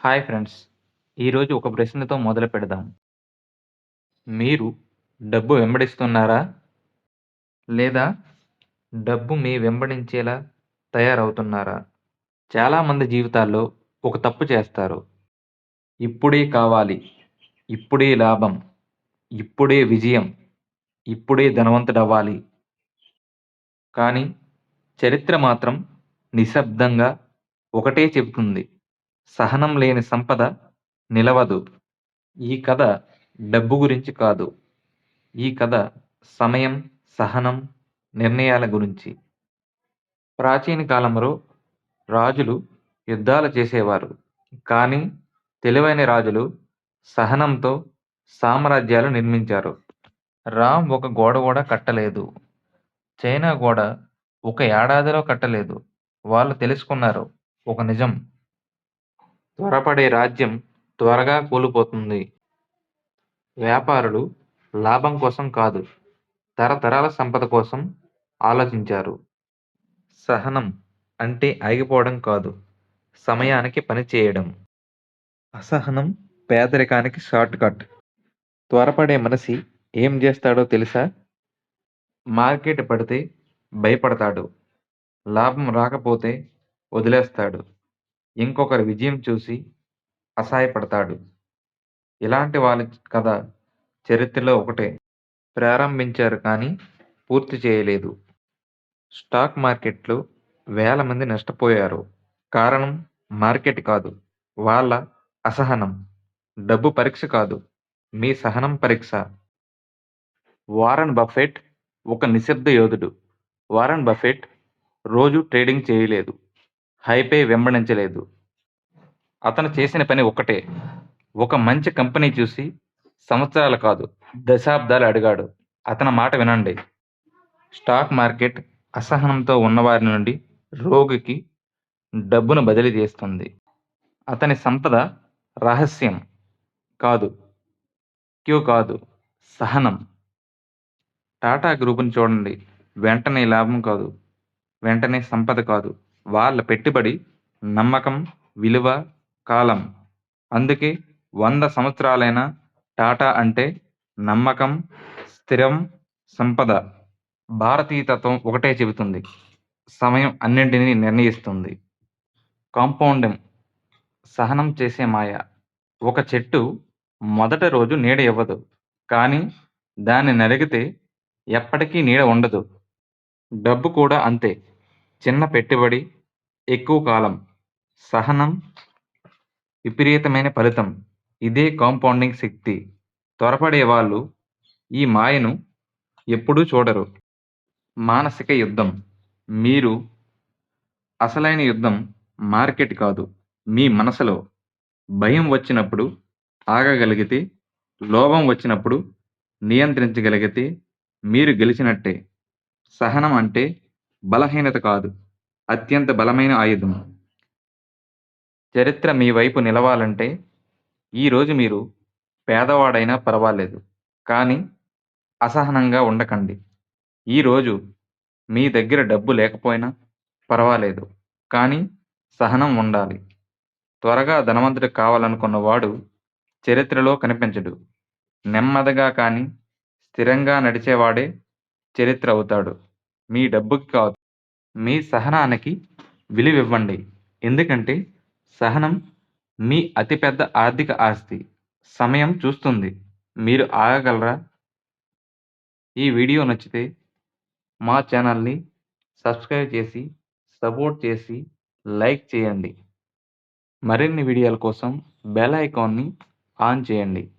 Hi friends. ఈరోజు ఒక ప్రశ్నతో మొదలు పెడదాం. మీరు డబ్బు వెంబడిస్తున్నారా? లేదా డబ్బు మీ వెంబడించేలా తయారవుతున్నారా? చాలామంది జీవితాల్లో ఒక తప్పు చేస్తారు. ఇప్పుడే కావాలి ఇప్పుడే లాభం ఇప్పుడే విజయం ఇప్పుడే ధనవంతుడవ్వాలి. కానీ చరిత్ర మాత్రం నిశ్శబ్దంగా ఒకటే చెబుతుంది. సహనం లేని సంపద నిలవదు. ఈ కథ డబ్బు గురించి కాదు. ఈ కథ సమయం సహనం నిర్ణయాల గురించి. ప్రాచీన కాలంలో రాజులు యుద్ధాలు చేసేవారు. కానీ తెలివైన రాజులు సహనంతో సామ్రాజ్యాలు నిర్మించారు. రామ్ ఒక గోడ కూడా కట్టలేదు. చైనా గోడ ఒక ఏడాదిలో కట్టలేదు. వాళ్ళు తెలుసుకున్నారు ఒక నిజం. త్వరపడే రాజ్యం త్వరగా కూలిపోతుంది. వ్యాపారులు లాభం కోసం కాదు తరతరాల సంపద కోసం ఆలోచించారు. సహనం అంటే ఆగిపోవడం కాదు సమయానికి పని చేయడం. అసహనం పేదరికానికి షార్ట్ కట్. త్వరపడే మనిషి ఏం చేస్తాడో తెలుసా? మార్కెట్ పడితే భయపడతాడు. లాభం రాకపోతే వదిలేస్తాడు. ఇంకొకరి విజయం చూసి అసహాయపడతాడు. ఇలాంటి వాళ్ళ కథ చరిత్రలో ఒకటే. ప్రారంభించారు కానీ పూర్తి చేయలేదు. స్టాక్ మార్కెట్లో వేల మంది నష్టపోయారు. కారణం మార్కెట్ కాదు. వాళ్ళ అసహనం. డబ్బు పరీక్ష కాదు. మీ సహనం పరీక్ష. వారన్ బఫెట్ ఒక నిశ్శబ్ద యోధుడు. వారన్ బఫెట్ రోజు ట్రేడింగ్ చేయలేదు. హైపే వెంబడించలేదు. అతను చేసిన పని ఒకటే ఒక మంచి కంపెనీ చూసి సంవత్సరాలు కాదు దశాబ్దాలు అడిగాడు. అతని మాట వినండి. స్టాక్ మార్కెట్ అసహనంతో ఉన్నవారి నుండి రోగికి డబ్బును బదిలీ చేస్తుంది. అతని సంపద రహస్యం కాదు క్యూ కాదు సహనం. టాటా గ్రూపుని చూడండి. వెంటనే లాభం కాదు వెంటనే సంపద కాదు. వాళ్ళ పెట్టుబడి నమ్మకం విలువ కాలం. అందుకే వంద సంవత్సరాలైన టాటా అంటే నమ్మకం స్థిరం సంపద. భారతీయ తత్వం ఒకటే చెబుతుంది. సమయం అన్నింటినీ నిర్ణయిస్తుంది. కాంపౌండింగ్ సహనం చేసే మాయ. ఒక చెట్టు మొదటి రోజు నీడ ఇవ్వదు. కానీ దాన్ని నలిగితే ఎప్పటికీ నీడ ఉండదు. డబ్బు కూడా అంతే. చిన్న పెట్టుబడి ఎక్కువ కాలం సహనం విపరీతమైన ఫలితం. ఇదే కాంపౌండింగ్ శక్తి. త్వరపడే వాళ్ళు ఈ మాయను ఎప్పుడూ చూడరు. మానసిక యుద్ధం. మీరు అసలైన యుద్ధం మార్కెట్ కాదు. మీ మనసులో భయం వచ్చినప్పుడు ఆగగలిగితే లోభం వచ్చినప్పుడు నియంత్రించగలిగితే మీరు గెలిచినట్టే. సహనం అంటే బలహీనత కాదు. అత్యంత బలమైన ఆయుధం. చరిత్ర మీ వైపు నిలవాలంటే ఈరోజు మీరు పేదవాడైనా పర్వాలేదు కానీ అసహనంగా ఉండకండి. ఈరోజు మీ దగ్గర డబ్బు లేకపోయినా పర్వాలేదు కానీ సహనం ఉండాలి. త్వరగా ధనవంతుడు కావాలనుకున్నవాడు చరిత్రలో కనిపించడు. నెమ్మదిగా కానీ స్థిరంగా నడిచేవాడే చరిత్ర అవుతాడు. మీ డబ్బుకి కాదు. మీ సహనానికి విలువివ్వండి. ఎందుకంటే సహనం మీ అతిపెద్ద ఆర్థిక ఆస్తి. సమయం చూస్తుంది. మీరు ఆగగలరా? ఈ వీడియో నచ్చితే మా ఛానల్ని సబ్స్క్రైబ్ చేసి సపోర్ట్ చేసి లైక్ చేయండి. మరిన్ని వీడియోల కోసం బెల్ ఐకాన్ని ఆన్ చేయండి.